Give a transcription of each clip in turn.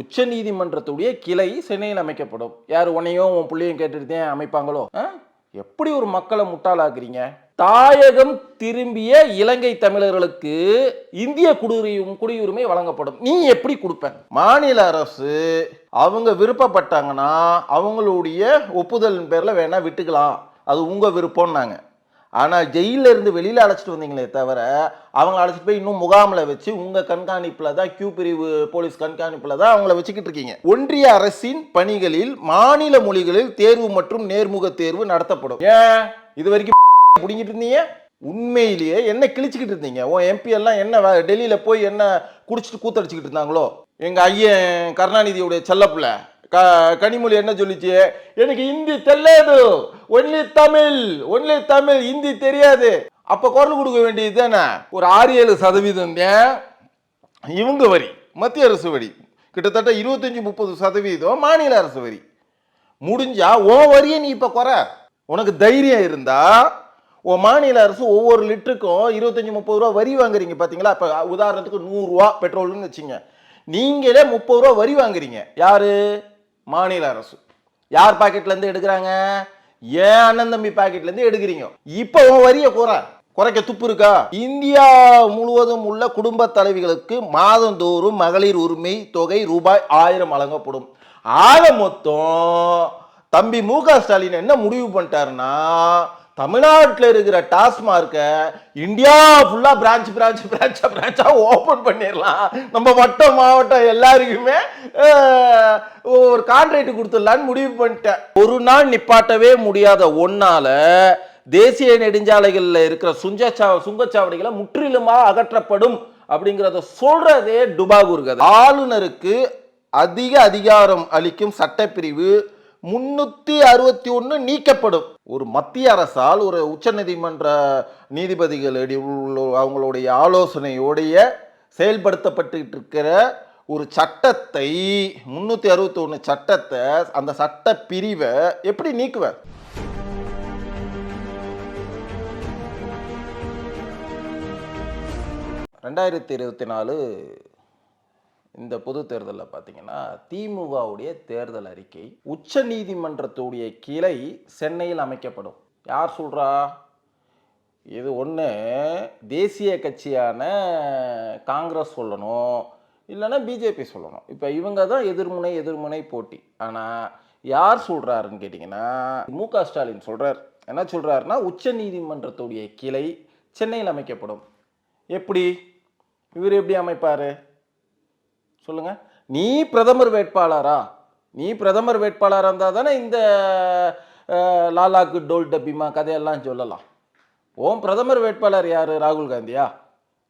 உச்ச நீதிமன்றத்துடைய கிளை சென்னையில் அமைக்கப்படும். யார் உன்னையும் உன் பிள்ளையும் கேட்டுட்டு தான் அமைப்பாங்களோ எப்படி ஒரு மக்களை முட்டாளாக்குறீங்க? தாயகம் திரும்பிய இலங்கை தமிழர்களுக்கு இந்திய குடியுரிமை குடியுரிமை வழங்கப்படும். நீ எப்படி கொடுப்ப? மாநில அரசு அவங்க விருப்பப்பட்டாங்கன்னா அவங்களுடைய ஒப்புதலின் பேரில் வேணா விட்டுக்கலாம். அது உங்க விருப்பம்னாங்க. ஆனால் ஜெயிலில் இருந்து வெளியில் அழைச்சிட்டு வந்தீங்களே தவிர அவங்க அழைச்சிட்டு போய் இன்னும் முகாமில் வச்சு உங்கள் கண்காணிப்பில் தான் கியூ பிரிவு போலீஸ் கண்காணிப்பில் தான் அவங்கள வச்சுக்கிட்டு இருக்கீங்க. ஒன்றிய அரசின் பணிகளில் மாநில மொழிகளில் தேர்வு மற்றும் நேர்முக தேர்வு நடத்தப்படும். ஏன்? இது வரைக்கும் பிடிங்கிட்டு இருந்தீங்க? உண்மையிலேயே என்ன கிழிச்சிக்கிட்டு இருந்தீங்க? உன் எம்பி எல்லாம் என்ன வே- போய் என்ன குடிச்சிட்டு கூத்தடிச்சுக்கிட்டு இருந்தாங்களோ? எங்கள் ஐயன் கருணாநிதியுடைய செல்லப்பிள்ளை க கனிமொழி என்ன சொல்லிச்சு? எனக்கு ஹிந்தி தெரியாது. ஒன்லி தமிழ் ஒன்லி தமிழ் ஹிந்தி தெரியாது. அப்ப குரல் கொடுக்க வேண்டியது தானே? ஒரு ஆறு ஏழு சதவீதம் தான் இவங்க வரி மத்திய அரசு வரி கிட்டத்தட்ட இருபத்தஞ்சி முப்பது சதவீதம் மாநில அரசு வரி. முடிஞ்சா உன் வரியை நீ இப்ப குறை. உனக்கு தைரியம் இருந்தா உன் மாநில அரசு ஒவ்வொரு லிட்டருக்கும் இருபத்தஞ்சி முப்பது ரூபா வரி வாங்குறீங்க பாத்தீங்களா? இப்ப உதாரணத்துக்கு நூறுரூவா பெட்ரோல்னு வச்சுங்க. நீங்களே முப்பது ரூபா வரி வாங்குறீங்க. யாரு? மாநில அரசு. யார் பாக்கெட்லேருந்து எடுக்கிறாங்க? ஏன் அண்ணன் தம்பி பாக்கெட்லேருந்து எடுக்கிறீங்க? இப்போ உன் வரியை குறை. குறைக்க துப்பு இருக்கா? இந்தியா முழுவதும் உள்ள குடும்ப தலைவிகளுக்கு மாதந்தோறும் மகளிர் உரிமை தொகை ரூபாய் ஆயிரம் வழங்கப்படும். ஆக மொத்தம் தம்பி மு க ஸ்டாலின் என்ன முடிவு பண்ணிட்டாருன்னா தமிழ்நாட்டில் இருக்கிற டாஸ்மார்க்கை இந்தியா ஃபுல்லாக பிரான்ச் பிரான்ச் பிரான்ச்சாக பிரான்ச்சாக ஓப்பன் பண்ணிடலாம் நம்ம வட்டம் மாவட்டம் எல்லாருக்குமே ஒரு கான்ட்ராக்ட் கொடுத்துடலான்னு முடிவு பண்ணிட்டேன். ஒரு நாள் நிப்பாட்டவே முடியாத ஒன்னால தேசிய நெடுஞ்சாலைகளில் இருக்கிற சுஞ்சச்சா சுங்கச்சாவடிகளை முற்றிலுமாக அகற்றப்படும் அப்படிங்கிறத சொல்றதே டுபாகூர் கதை ஆளுநருக்கு அதிக அதிகாரம் அளிக்கும் சட்டப்பிரிவு முன்னூற்றி அறுபத்தி ஒன்று நீக்கப்படும். ஒரு மத்திய அரசால் ஒரு உச்சநீதிமன்ற நீதிபதிகள் அவங்களுடைய ஆலோசனையோடைய செயல்படுத்தப்பட்டு இருக்கிற ஒரு சட்டத்தை முன்னூத்தி அறுபத்தி ஒன்று சட்டத்தை அந்த சட்ட பிரிவை எப்படி நீக்குவார்? ரெண்டாயிரத்தி இருபத்தி நாலு இந்த பொது தேர்தலில் பார்த்தீங்கன்னா திமுகவுடைய தேர்தல் அறிக்கை உச்ச நீதிமன்றத்துடைய கிளை சென்னையில் அமைக்கப்படும். யார் சொல்கிறா இது ஒன்று தேசிய கட்சியான காங்கிரஸ் சொல்லணும் இல்லைன்னா பிஜேபி சொல்லணும். இப்போ இவங்க தான் எதிர்முனை எதிர்முனை போட்டி. ஆனால் யார் சொல்கிறாருன்னு கேட்டிங்கன்னா மு க ஸ்டாலின் சொல்கிறார் என்ன சொல்கிறாருன்னா உச்ச நீதிமன்றத்துடைய கிளை சென்னையில் அமைக்கப்படும். எப்படி? இவர் எப்படி அமைப்பார்? சொல்லுங்க. நீ பிரதமர் வேட்பாளரா? நீ பிரதமர் வேட்பாளராக இருந்தால் தானே இந்த லாலாக்கு டோல் டப்பிமா கதையெல்லாம் சொல்லலாம். ஓம் பிரதமர் வேட்பாளர் யார்? ராகுல் காந்தியா?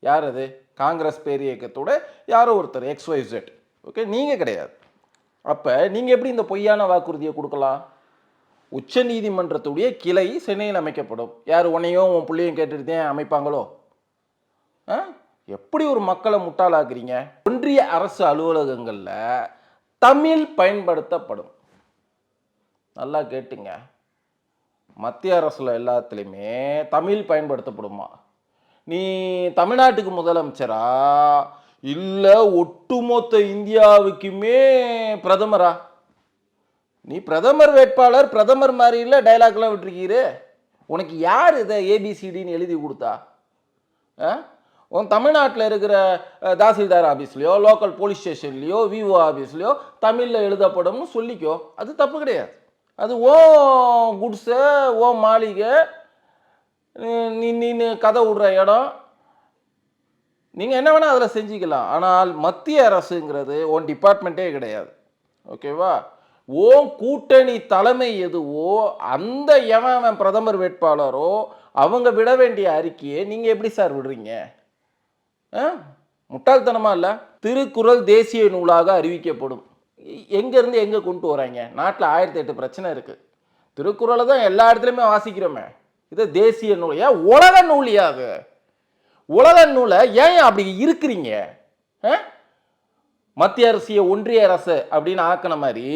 யார் அது? காங்கிரஸ் பேர் இயக்கத்தோட யாரோ ஒருத்தர் எக்ஸ் ஒய் ஜெட் ஓகே? நீங்கள் கிடையாது. அப்போ நீங்கள் எப்படி இந்த பொய்யான வாக்குறுதியை கொடுக்கலாம்? உச்ச நீதிமன்றத்துடைய கிளை சென்னையில் அமைக்கப்படும். யார் உன்னையும் உன் பிள்ளையும் கேட்டுட்டு தான் அமைப்பாங்களோ? ஆ? எப்படி ஒரு மக்களை முட்டாளாக்குறீங்க? ஒன்றிய அரசு அலுவலகங்களில் தமிழ் பயன்படுத்தப்படும். நல்லா கேட்டுங்க. மத்திய அரசில் எல்லாத்துலேயுமே தமிழ் பயன்படுத்தப்படுமா? நீ தமிழ்நாட்டுக்கு முதலமைச்சரா? இல்லை ஒட்டுமொத்த இந்தியாவுக்குமே பிரதமரா? நீ பிரதமர் வேட்பாளர் பிரதமர் மாதிரில டைலாக்லாம் விட்டுருக்கீரு. உனக்கு யார் இதை ஏபிசிடின்னு எழுதி கொடுத்தா? ஆ? உன் தமிழ்நாட்டில் இருக்கிற தாசில்தார் ஆஃபீஸ்லையோ லோக்கல் போலீஸ் ஸ்டேஷன்லேயோ விஓ ஆஃபீஸ்லையோ தமிழில் எழுதப்படும்னு சொல்லிக்கோ. அது தப்பு கிடையாது. அது ஓ குட்ஸு ஓ மாளிகை நீ நீ கதை விடுற இடம். நீங்கள் என்ன வேணால் அதில் செஞ்சுக்கலாம். ஆனால் மத்திய அரசுங்கிறது உன் டிபார்ட்மெண்ட்டே கிடையாது. ஓகேவா? ஓன் கூட்டணி தலைமை எதுவோ அந்த எவன் பிரதமர் வேட்பாளரோ அவங்க விட வேண்டிய அறிக்கையை நீங்கள் எப்படி சார் விடுறீங்க? ஆ? முட்டாள்தனமா இல்லை? திருக்குறள் தேசிய நூலாக அறிவிக்கப்படும். எங்கேருந்து எங்கே கொண்டு வராங்க? நாட்டில் ஆயிரத்தி எட்டு பிரச்சனை இருக்குது திருக்குறளை தான் எல்லா இடத்துலையுமே வாசிக்கிறோமே. இது தேசிய நூல். ஏன் உலக நூலியா அது? உலக நூலை ஏன் அப்படி இருக்கிறீங்க? ஆ? மத்திய அரசிய ஒன்றிய அரசு அப்படின்னு ஆக்கின மாதிரி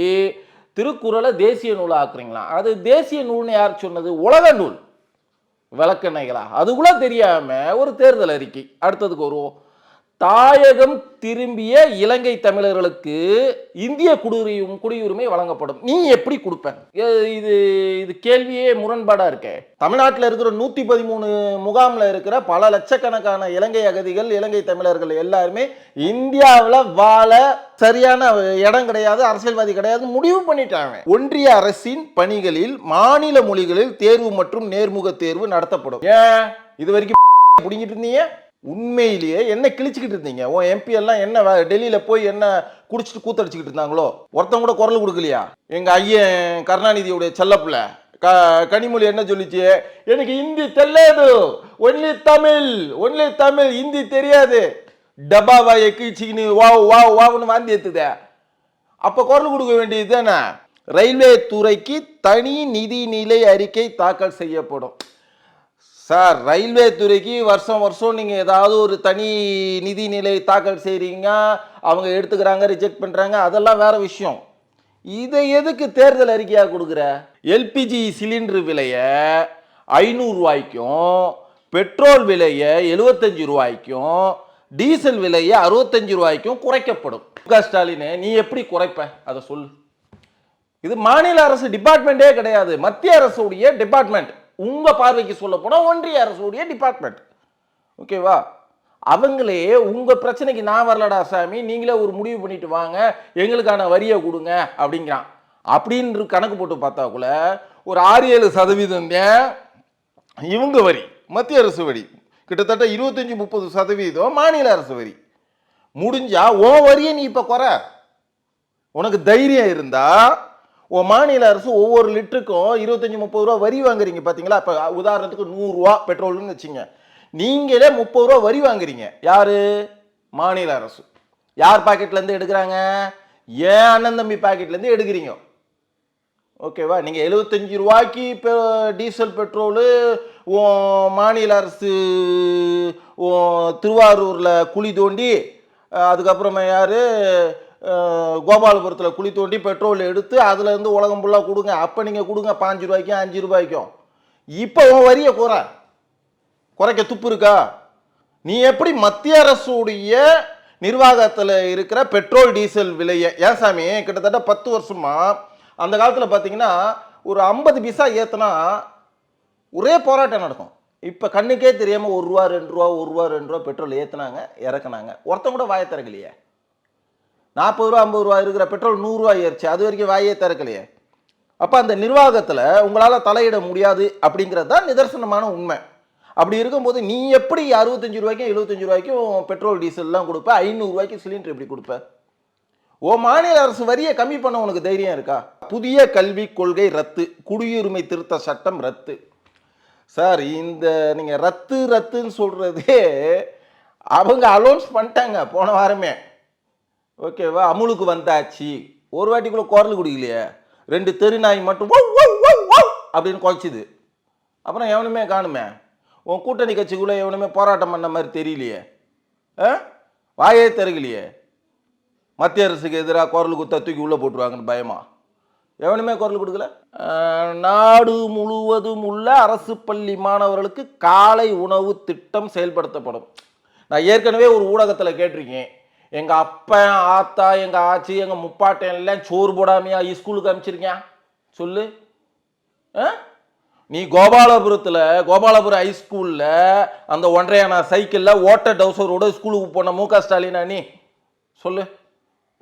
திருக்குறளை தேசிய நூலாக ஆக்குறீங்களா? அது தேசிய நூல்னு யார் சொன்னது? உலக நூல். விளக்கெண்ணெய்களா? அது கூட ஒரு தேர்தல் அறிக்கை. அடுத்ததுக்கு வருவோம். தாயகம் திரும்பிய இலங்கை தமிழர்களுக்கு இந்திய குடியுரிமை குடியுரிமை வழங்கப்படும். நீ எப்படி கொடுப்ப? இது இது கேள்வியே முரண்பாடா இருக்கே. தமிழ்நாட்டில் இருக்கிற நூத்தி பதிமூணு முகாம்ல இருக்கிற பல லட்சக்கணக்கான இலங்கை அகதிகள் இலங்கை தமிழர்கள் எல்லாருமே இந்தியாவில் வாழ சரியான இடம் கிடையாது அரசியல்வாதி கிடையாது முடிவு பண்ணிட்டாங்க. ஒன்றிய அரசின் பணிகளில் மாநில மொழிகளில் தேர்வு மற்றும் நேர்முக தேர்வு நடத்தப்படும். ஏன்? இது வரைக்கும் புடிங்கிட்டு இருந்தீங்க? உண்மையிலேயே என்ன கிழிச்சிக்கிட்டு இருந்தீங்க? உன் எம்பி எல்லாம் என்ன வே- டெல்லியில போய் என்ன குடிச்சிட்டு கூத்தடிச்சுக்கிட்டு இருந்தாங்களோ? ஒருத்தன் கூட குரல் கொடுக்கலையா? எங்க ஐயன் கருணாநிதியுடைய செல்லப்பிள்ளை க கனிமொழி என்ன சொல்லிச்சு? எனக்கு ஹிந்தி தெரியாது. ஒன்லி தமிழ் ஒன்லி தமிழ் ஹிந்தி தெரியாது. டப்பா வாயை கீழ்ச்சிக்கின்னு வாவ் வாவ் வாவ்னு வாந்தி எடுத்துதே. அப்ப குரல் கொடுக்க வேண்டியது தானே? ரயில்வே துறைக்கு தனி நிதிநிலை அறிக்கை தாக்கல் செய்யப்படும். சார் ரயில்வே துறைக்கு வருஷம் வருஷம் நீங்கள் ஏதாவது ஒரு தனி நிதிநிலை தாக்கல் செய்கிறீங்க அவங்க எடுத்துக்கிறாங்க ரிஜெக்ட் பண்ணுறாங்க அதெல்லாம் வேற விஷயம். இதை எதுக்கு தேர்தல் அறிக்கையாக கொடுக்குற? எல்பிஜி சிலிண்டர் விலையை ஐநூறுரூவாய்க்கும் பெட்ரோல் விலையை எழுபத்தஞ்சு ரூபாய்க்கும் டீசல் விலையை அறுபத்தஞ்சு ரூபாய்க்கும் குறைக்கப்படும். மு க நீ எப்படி குறைப்ப? அதை சொல். இது மாநில அரசு டிபார்ட்மெண்ட்டே கிடையாது. மத்திய அரசுடைய டிபார்ட்மெண்ட். உங்கள் பார்வைக்கு சொல்ல போனால் ஒன்றிய அரசுடைய டிபார்ட்மெண்ட் ஓகேவா அவங்களே உங்கள் பிரச்சனைக்கு நான் வரலடா சாமி நீங்களே ஒரு முடிவு பண்ணிட்டு வாங்க எங்களுக்கான வரியை கொடுங்க அப்படிங்கிறான். அப்படின்னு கணக்கு போட்டு பார்த்தாக்குள்ள ஒரு ஆறு ஏழு சதவீதம் இவங்க வரி மத்திய அரசு வரி கிட்டத்தட்ட இருபத்தஞ்சி முப்பது சதவீதம் மாநில அரசு வரி. முடிஞ்சா உன் வரியை நீ இப்போ குறை. உனக்கு தைரியம் இருந்தால் மாநில அரசு ஒவ்வொரு லிட்டருக்கும் இருபத்தஞ்சி முப்பது ரூபா வரி வாங்குறீங்க பார்த்தீங்களா இப்போ உதாரணத்துக்கு நூறுரூவா பெட்ரோல்னு வச்சுங்க நீங்களே முப்பது ரூபா வரி வாங்குறீங்க. யார்? மாநில அரசு. யார் பாக்கெட்லேருந்து எடுக்கிறாங்க? ஏன் அண்ணன் தம்பி பாக்கெட்லேருந்து எடுக்கிறீங்க? ஓகேவா? நீங்கள் எழுபத்தஞ்சி ரூபாய்க்கு இப்போ டீசல் பெட்ரோலு மாநில அரசு திருவாரூரில் குழி தோண்டி அதுக்கப்புறமா யார்? கோபாலபுரத்தில் குழி தோண்டி பெட்ரோல் எடுத்து அதுலேருந்து உலகம் ஃபுல்லாக கொடுங்க. அப்போ நீங்கள் கொடுங்க. பாஞ்சு ரூபாய்க்கும் அஞ்சு ரூபாய்க்கும் இப்போ உன் வரியை குறை. குறைக்க துப்பு இருக்கா? நீ எப்படி மத்திய அரசுடைய நிர்வாகத்தில் இருக்கிற பெட்ரோல் டீசல் விலையை ஏன் சாமி? கிட்டத்தட்ட பத்து வருஷமா அந்த காலத்தில் பார்த்தீங்கன்னா ஒரு ஐம்பது பைசா ஏற்றுனா ஒரே போராட்டம் நடக்கும். இப்போ கண்ணுக்கே தெரியாமல் ஒரு ரூபா ரெண்டு ரூபா ஒரு ரூபா ரெண்டு ரூபா பெட்ரோல் ஏற்றுனாங்க இறக்குனாங்க. ஒருத்தன் கூட வாய திறக்கலையே. நாற்பது ரூபா ஐம்பது ரூபா இருக்கிற பெட்ரோல் நூறுரூவா ஏறிச்சு. அது வரைக்கும் வாயே திறக்கலையே. அப்போ அந்த நிர்வாகத்தில் உங்களால் தலையிட முடியாது அப்படிங்கிறது தான் நிதர்சனமான உண்மை. அப்படி இருக்கும்போது நீ எப்படி அறுபத்தஞ்சு ரூபாய்க்கும் எழுபத்தஞ்சு ரூபாய்க்கும் பெட்ரோல் டீசல்லாம் கொடுப்ப? ஐநூறுரூவாய்க்கு சிலிண்டர் எப்படி கொடுப்ப? ஓ மாநில அரசு வரியை கம்மி பண்ண உனக்கு தைரியம் இருக்கா? புதிய கல்விக் கொள்கை ரத்து குடியுரிமை திருத்த சட்டம் ரத்து. சார் இந்த நீங்கள் ரத்து ரத்துன்னு சொல்கிறதே அவங்க அலௌன்ஸ் பண்ணிட்டாங்க போன வாரமே. ஓகேவா? அமுலுக்கு வந்தாச்சு. ஒரு வாட்டிக்குள்ளே குரல் குடிக்கலையே. ரெண்டு தெரு நாய் மட்டும் அப்படின்னு குறைச்சிது அப்புறம் எவனுமே காணுமே? உன் கூட்டணி கட்சிக்குள்ளே எவனுமே போராட்டம் பண்ண மாதிரி தெரியலையே. ஆ? வாயே தெருகலையே மத்திய அரசுக்கு எதிராக குரல் குத்த தூக்கி உள்ளே போட்டுருவாங்கன்னு பயமா? எவனுமே குரல் கொடுக்கல? நாடு முழுவதும் உள்ள அரசு பள்ளி மாணவர்களுக்கு காலை உணவு திட்டம் செயல்படுத்தப்படும். நான் ஏற்கனவே ஒரு ஊடகத்தில் கேட்டிருக்கேன். எங்கள் அப்பன் ஆத்தா எங்கள் ஆச்சி எங்கள் முப்பாட்டன் எல்லாம் சோறு போடாமையா ஸ்கூலுக்கு அனுப்பிச்சிருக்கேன் சொல்லு. ஆ? நீ கோபாலபுரத்தில் கோபாலபுரம் ஹைஸ்கூலில் அந்த ஒன்றையான சைக்கிளில் ஓட்ட டவுசரோட ஸ்கூலுக்கு போன மு க ஸ்டாலினா நீ? சொல்லு.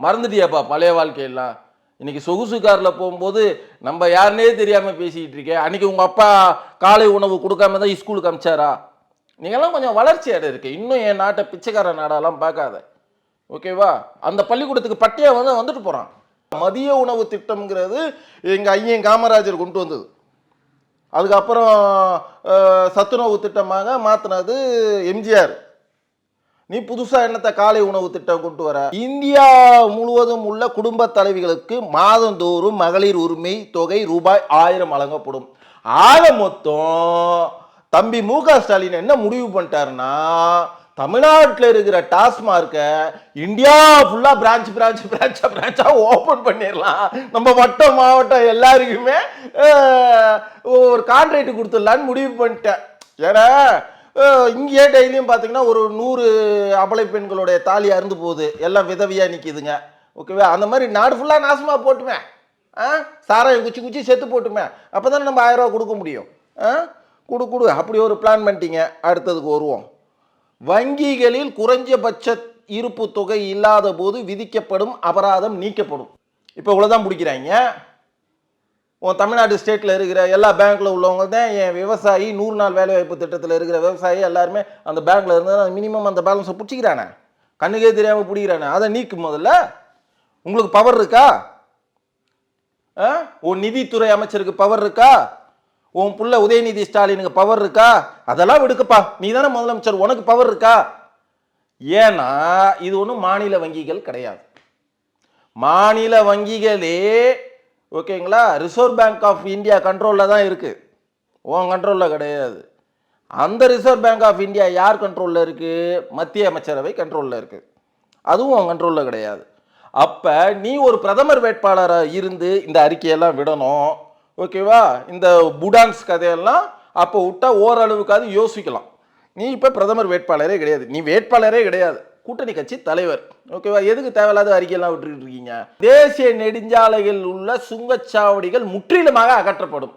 மறந்துட்டியாப்பா பழைய வாழ்க்கையெல்லாம். இன்னைக்கு சொகுசு காரில் போகும்போது நம்ம யாருனே தெரியாமல் பேசிக்கிட்டு இருக்கேன் அன்னைக்கு உங்கள் அப்பா காலை உணவு கொடுக்காம தான் ஸ்கூலுக்கு அமிச்சாரா? நீங்கள்லாம் கொஞ்சம் வளர்ச்சி அடை இருக்கு. இன்னும் என் நாட்டை பிச்சைக்கார நாடெல்லாம் பார்க்காத. ஓகேவா? அந்த பள்ளிக்கூடத்துக்கு பட்டியா வந்து வந்துட்டு போகிறான் மதிய உணவு திட்டம்ங்கிறது எங்கள் ஐயன் காமராஜர் கொண்டு வந்தது. அதுக்கப்புறம் சத்துணவு திட்டமாக மாற்றினது எம்ஜிஆர். நீ புதுசாக என்னத்த காலை உணவு திட்டம் கொண்டு வர? இந்தியா முழுவதும் உள்ள குடும்ப தலைவிகளுக்கு மாதந்தோறும் மகளிர் உரிமை தொகை ரூபாய் ஆயிரம் வழங்கப்படும். ஆக மொத்தம் தம்பி மு க ஸ்டாலின் என்ன முடிவு பண்ணிட்டாருன்னா தமிழ்நாட்டில் இருக்கிற டாஸ்மார்க்கை இந்தியா ஃபுல்லாக பிரான்ச் பிரான்ச் பிரான்ச்சாக பிரான்ச்சாக ஓப்பன் பண்ணிடலாம் நம்ம வட்டம் மாவட்டம் எல்லாருக்குமே ஒரு கான்ட்ராக்ட் கொடுத்துடலான்னு முடிவு பண்ணிட்டேன். ஏன்னா இங்கேயே டெய்லியும் பார்த்தீங்கன்னா ஒரு நூறு அபலை பெண்களுடைய தாலி அறுந்து போகுது. எல்லாம் விதவியாக நிற்கிதுங்க ஓகேவா அந்த மாதிரி நாடு ஃபுல்லாக நாசமாக போட்டுமே. ஆ சாராயம் குச்சி குச்சி செத்து போட்டுமே. அப்போ தானே நம்ம ஆயிரம் ரூபா கொடுக்க முடியும். ஆ கொடு கொடு. அப்படி ஒரு பிளான் பண்ணிட்டீங்க. அடுத்ததுக்கு வருவோம். வங்கிகளில் குறைஞ்சபட்ச இருப்பு தொகை இல்லாத போது விதிக்கப்படும் அபராதம் நீக்கப்படும். இப்போ இவ்வளோதான் பிடிக்கிறாங்க உன் தமிழ்நாடு ஸ்டேட்டில் இருக்கிற எல்லா பேங்க்கில் உள்ளவங்க தான் என் விவசாயி நூறு நாள் வேலைவாய்ப்பு திட்டத்தில் இருக்கிற விவசாயி எல்லாருமே அந்த பேங்க்கில் இருந்தால் மினிமம் அந்த பேலன்ஸை பிடிச்சிக்கிறானே. கண்ணுக்கே தெரியாமல் பிடிக்கிறானே. அதை நீக்கும் முதல்ல. உங்களுக்கு பவர் இருக்கா? ஆ? உன் நிதித்துறை அமைச்சருக்கு பவர் இருக்கா? உன் புள்ள உதயநிதி ஸ்டாலினுக்கு பவர் இருக்கா? அதெல்லாம் விடுக்குப்பா. நீ தானே முதலமைச்சர் உனக்கு பவர் இருக்கா? ஏன்னா இது ஒன்றும் மாநில வங்கிகள் கிடையாது. மாநில வங்கிகளே ஓகேங்களா? ரிசர்வ் பேங்க் ஆஃப் இந்தியா கண்ட்ரோலில் தான் இருக்குது உன் கண்ட்ரோலில் கிடையாது. அந்த ரிசர்வ் பேங்க் ஆஃப் இந்தியா யார் கண்ட்ரோலில் இருக்குது மத்திய அமைச்சரவை கண்ட்ரோலில் இருக்குது அதுவும் உன் கண்ட்ரோலில் கிடையாது. அப்போ நீ ஒரு பிரதமர் வேட்பாளராக இருந்து இந்த அறிக்கையெல்லாம் விடணும். ஓகேவா? இந்த புடான்ஸ் கதையெல்லாம் அப்போ விட்டா ஓரளவுக்காவது யோசிக்கலாம். நீ இப்போ பிரதமர் வேட்பாளரே கிடையாது. நீ வேட்பாளரே கிடையாது. கூட்டணி கட்சி தலைவர். ஓகேவா? எதுக்கு தேவையில்லாத அறிக்கையெல்லாம் விட்டுக்கிட்டு இருக்கீங்க? தேசிய நெடுஞ்சாலையில் உள்ள சுங்கச்சாவடிகள் முற்றிலுமாக அகற்றப்படும்.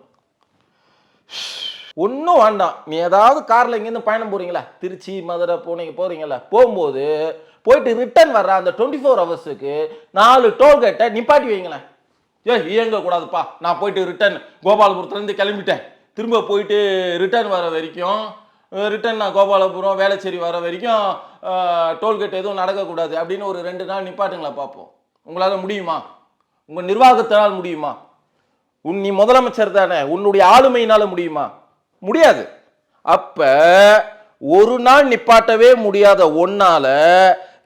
ஒன்றும் வேண்டாம். நீ ஏதாவது காரில் இங்கேருந்து பயணம் போகிறீங்களா திருச்சி மதுரை போனீங்க போகிறீங்களா போகும்போது போயிட்டு ரிட்டர்ன் வர்ற அந்த டுவெண்ட்டி ஃபோர் ஹவர்ஸுக்கு நாலு டோல்கேட்டை நிப்பாட்டி வைங்களேன். ஏ இயங்க கூடாதுப்பா நான் போயிட்டு ரிட்டர்ன் கோபாலபுரத்துலேருந்து கிளம்பிட்டேன். திரும்ப போயிட்டு ரிட்டர்ன் வர வரைக்கும் ரிட்டர்ன் நான் கோபாலபுரம் வேளச்சேரி வர வரைக்கும் டோல்கேட் எதுவும் நடக்கக்கூடாது அப்படின்னு ஒரு ரெண்டு நாள் நிப்பாட்டுங்களா பார்ப்போம் உங்களால் முடியுமா? உங்கள் நிர்வாகத்தினால் முடியுமா? உன் நீ முதலமைச்சர் தானே உன்னுடைய ஆளுமையினால முடியுமா? முடியாது. அப்போ ஒரு நாள் நிப்பாட்டவே முடியாத ஒன்னால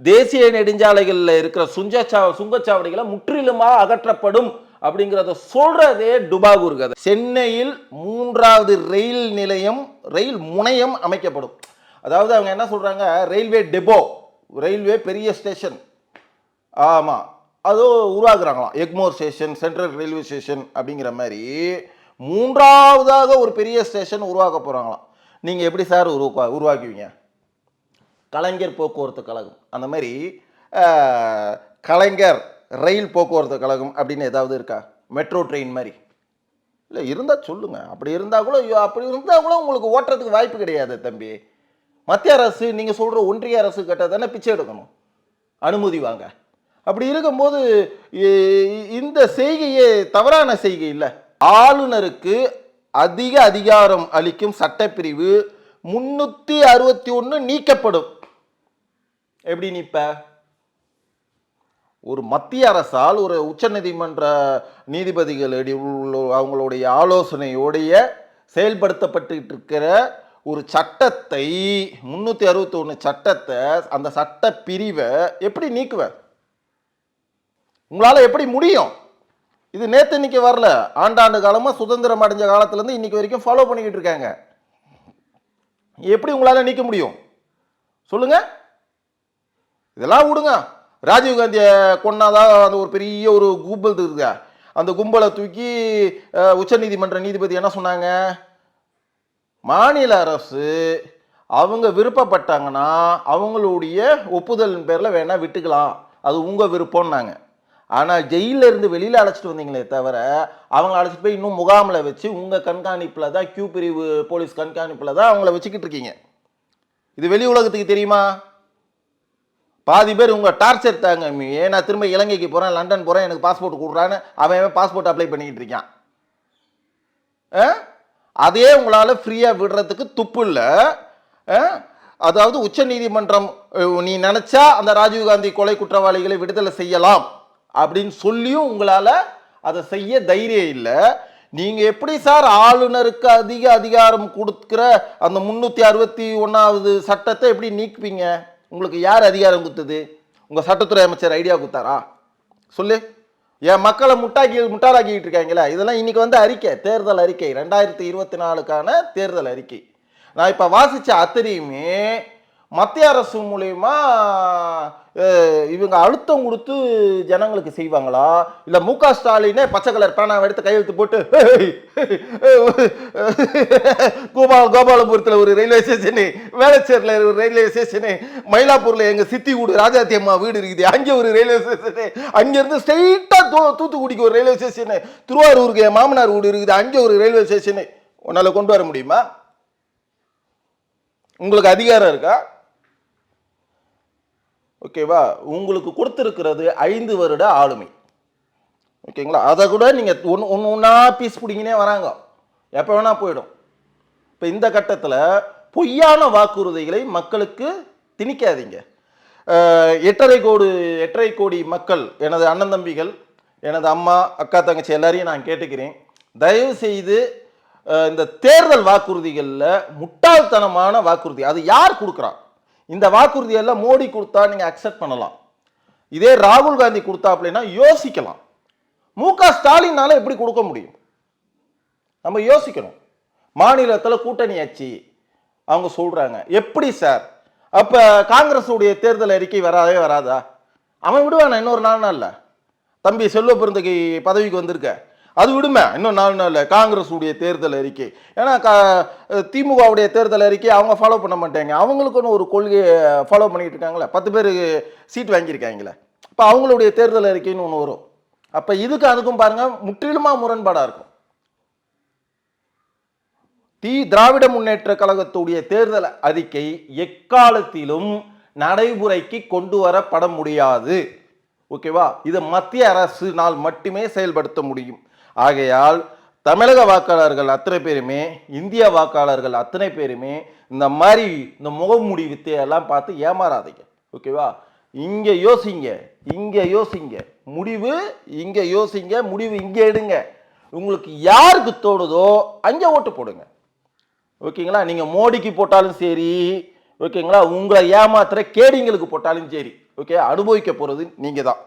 தேசிய நெடுஞ்சாலைகளில் இருக்கிற சுஞ்சச்சா சுங்கச்சாவடிகளை முற்றிலுமாக அகற்றப்படும் அப்படிங்கிறத சொல்றதே டுபாகூர் கதை. சென்னையில் மூன்றாவது ரயில் நிலையம் ரயில் முனையம் அமைக்கப்படும். அதாவது அவங்க என்ன சொல்றாங்க? ரயில்வே டெபோ ரயில்வே பெரிய ஸ்டேஷன். ஆமாம் அதோ உருவாக்குறாங்களாம். Egmore station central railway station அப்படிங்கிற மாதிரி மூன்றாவதாக ஒரு பெரிய ஸ்டேஷன் உருவாக்க போகிறாங்களாம் நீங்கள் எப்படி சார் உருவா உருவாக்குவீங்க? கலைஞர் போக்குவரத்து கழகம். அந்த மாதிரி கலைஞர் ரயில் போக்குவரத்து கழகம் அப்படின்னு ஏதாவது இருக்கா? மெட்ரோ ட்ரெயின் மாதிரி. இல்லை இருந்தால் சொல்லுங்கள் அப்படி இருந்தால் கூட ஐயோ, அப்படி இருந்தால் கூட உங்களுக்கு ஓட்டுறதுக்கு வாய்ப்பு கிடையாது தம்பி. மத்திய அரசு நீங்கள் சொல்கிற ஒன்றிய அரசு கிட்ட தானே பிச்சை எடுக்கணும். அனுமதி வாங்க. அப்படி இருக்கும்போது இந்த செய்கையே தவறான செய்கை இல்லை. ஆளுநருக்கு அதிக அதிகாரம் அளிக்கும் சட்டப்பிரிவு முன்னூற்றி அறுபத்தி ஒன்று நீக்கப்படும். எப்படி நீப்ப? ஒரு மத்திய அரசால் ஒரு உச்சநீதிமன்ற நீதிபதிகள் உள்ள- அவங்களுடைய ஆலோசனையோடைய செயல்படுத்தப்பட்டுக்கிட்டு இருக்கிற ஒரு சட்டத்தை முன்னூற்றி அறுபத்தி ஒன்று சட்டத்தை அந்த சட்ட பிரிவை எப்படி நீக்குவ? உங்களால் எப்படி முடியும்? இது நேற்று இன்னைக்கு வரல. ஆண்டாண்டு காலமாக சுதந்திரம் அடைஞ்ச காலத்துலேருந்து இன்னைக்கு வரைக்கும் ஃபாலோ பண்ணிக்கிட்டு இருக்காங்க. எப்படி உங்களால் நீக்க முடியும்? சொல்லுங்கள் இதெல்லாம் விடுங்க. ராஜீவ்காந்தியை கொண்டாதான் அந்த ஒரு பெரிய ஒரு கும்பல் இருக்குங்க. அந்த கும்பலை தூக்கி உச்சநீதிமன்ற நீதிபதி என்ன சொன்னாங்க? மாநில அரசு அவங்க விருப்பப்பட்டாங்கன்னா அவங்களுடைய ஒப்புதல் பேரில் வேணால் விட்டுக்கலாம். அது உங்கள் விருப்பம்னாங்க. ஆனால் ஜெயிலில் இருந்து வெளியில் அழைச்சிட்டு வந்தீங்களே தவிர அவங்கள அழைச்சிட்டு போய் இன்னும் முகாமில் வச்சு உங்கள் கண்காணிப்பில் தான் கியூ பிரிவு போலீஸ் கண்காணிப்பில் தான் அவங்கள வச்சுக்கிட்டு இருக்கீங்க. இது வெளி உலகத்துக்கு தெரியுமா? பாதி பேர் உங்கள் டார்ச்சர் தாங்க ஏன் நான் திரும்ப இலங்கைக்கு போகிறேன் லண்டன் போகிறேன் எனக்கு பாஸ்போர்ட் கொடுக்குறான்னு அவன் பாஸ்போர்ட் அப்ளை பண்ணிக்கிட்டு இருக்கான். ஆ? அதே உங்களால் ஃப்ரீயாக விடுறதுக்கு துப்பு இல்லை. அதாவது உச்ச நீதிமன்றம் நீ நினச்சா அந்த ராஜீவ்காந்தி கொலை குற்றவாளிகளை விடுதலை செய்யலாம் அப்படின்னு சொல்லியும் உங்களால் அதை செய்ய தைரியம் இல்லை. நீங்கள் எப்படி சார் ஆளுநருக்கு அதிக அதிகாரம் கொடுக்குற அந்த முந்நூற்றி அறுபத்தி ஒன்றாவது சட்டத்தை எப்படி நீக்குவீங்க? உங்களுக்கு யார் அதிகாரம் கொடுத்தது? உங்கள் சட்டத்துறை அமைச்சர் ஐடியா கொடுத்தாரா? சொல்லு. என் மக்களை முட்டாக்கி முட்டாளாக்கிட்டு இருக்காங்களே இதெல்லாம் இன்னைக்கு வந்து அறிக்கை தேர்தல் அறிக்கை ரெண்டாயிரத்தி இருபத்தி நாலுக்கான தேர்தல் அறிக்கை. நான் இப்போ வாசித்த அத்தனையுமே மத்திய அரசு மூலயமா இவங்க அழுத்தம் கொடுத்து ஜனங்களுக்கு செய்வாங்களா? இல்ல மு க ஸ்டாலினே பச்சை கலர் பேனாவை எடுத்து கையெழுத்து போட்டு கோபால கோபாலபுரத்தில் ஒரு ரயில்வே ஸ்டேஷனு வேளச்சேரியில் ஒரு ரயில்வே ஸ்டேஷனு மயிலாப்பூர்ல எங்க சித்தி வீடு ராஜாத்தி அம்மா வீடு இருக்குது. அங்கே ஒரு ரயில்வே ஸ்டேஷனு அங்கேருந்து ஸ்ட்ரெயிட்டாக தூ தூத்துக்குடிக்கு ஒரு ரயில்வே ஸ்டேஷனு திருவாரூருக்கு என் மாமனார் வீடு இருக்குது. அங்கே ஒரு ரயில்வே ஸ்டேஷனு உன்னால் கொண்டு வர முடியுமா? உங்களுக்கு அதிகாரம் இருக்கா? ஓகேவா? உங்களுக்கு கொடுத்துருக்கிறது ஐந்து வருட ஆளுமை. ஓகேங்களா? அதை கூட நீங்கள் ஒன்று ஒன்று ஒன்றா பீஸ் பிடிங்கினே வராங்க. எப்போ வேணால் போயிடும். இப்போ இந்த கட்டத்தில் பொய்யான வாக்குறுதிகளை மக்களுக்கு திணிக்காதீங்க. எட்டரை கோடி எட்டரை கோடி மக்கள் எனது அண்ணன் தம்பிகள் எனது அம்மா அக்கா தங்கச்சி எல்லாரையும் நான் கேட்டுக்கிறேன். தயவு செய்து இந்த தேர்தல் வாக்குறுதிகளில் முட்டாள்தனமான வாக்குறுதி. அது யார் கொடுக்குறா? இந்த வாக்குறுதியெல்லாம் மோடி கொடுத்தா நீங்கள் அக்செப்ட் பண்ணலாம். இதே ராகுல் காந்தி கொடுத்தாப்லனா யோசிக்கலாம். மு க ஸ்டாலினால எப்படி கொடுக்க முடியும்? நம்ம யோசிக்கணும். மாநிலத்தில் கூட்டணி ஆச்சு. அவங்க சொல்கிறாங்க எப்படி சார்? அப்போ காங்கிரஸுடைய தேர்தல் அறிக்கை வராதே வராதா? அவன் விடுவானா இன்னொரு நாலு இல்லை தம்பி செல்வ பெருந்தகை பதவிக்கு வந்திருக்க. அது விடுமே. இன்னும் நாலு நாள்ல காங்கிரஸுடைய தேர்தல் அறிக்கை. ஏன்னா க திமுகவுடைய தேர்தல் அறிக்கை அவங்க ஃபாலோ பண்ண மாட்டாங்க. அவங்களுக்குன்னு ஒரு கொள்கையை ஃபாலோ பண்ணிட்டு இருக்காங்களே. பத்து பேர் சீட் வாங்கியிருக்காங்களே. இப்போ அவங்களுடைய தேர்தல் அறிக்கைன்னு ஒன்று வரும். அப்போ இதுக்கு அதுக்கும் பாருங்கள் முற்றிலுமாக முரண்பாடாக இருக்கும். தி திராவிட முன்னேற்ற கழகத்துடைய தேர்தல் அறிக்கை எக்காலத்திலும் நடைமுறைக்கு கொண்டு வரப்பட முடியாது. ஓகேவா? இது மத்திய அரசினால் மட்டுமே செயல்படுத்த முடியும். ஆகையால் தமிழக வாக்காளர்கள் அத்தனை பேருமே இந்திய வாக்காளர்கள் அத்தனை பேருமே இந்த மாதிரி இந்த முகமூடி வித்தையெல்லாம் பார்த்து ஏமாறாதீங்க. ஓகேவா? இங்கே யோசிங்க இங்கே யோசிங்க. முடிவு இங்கே யோசிங்க முடிவு இங்கே எடுங்க. உங்களுக்கு யாருக்கு தோணுதோ அங்கே ஓட்டு போடுங்க. ஓகேங்களா? நீங்கள் மோடிக்கு போட்டாலும் சரி ஓகேங்களா? உங்களை ஏமாத்துற கேடிங்களுக்கு போட்டாலும் சரி ஓகே? அனுபவிக்க போகிறது நீங்கள் தான்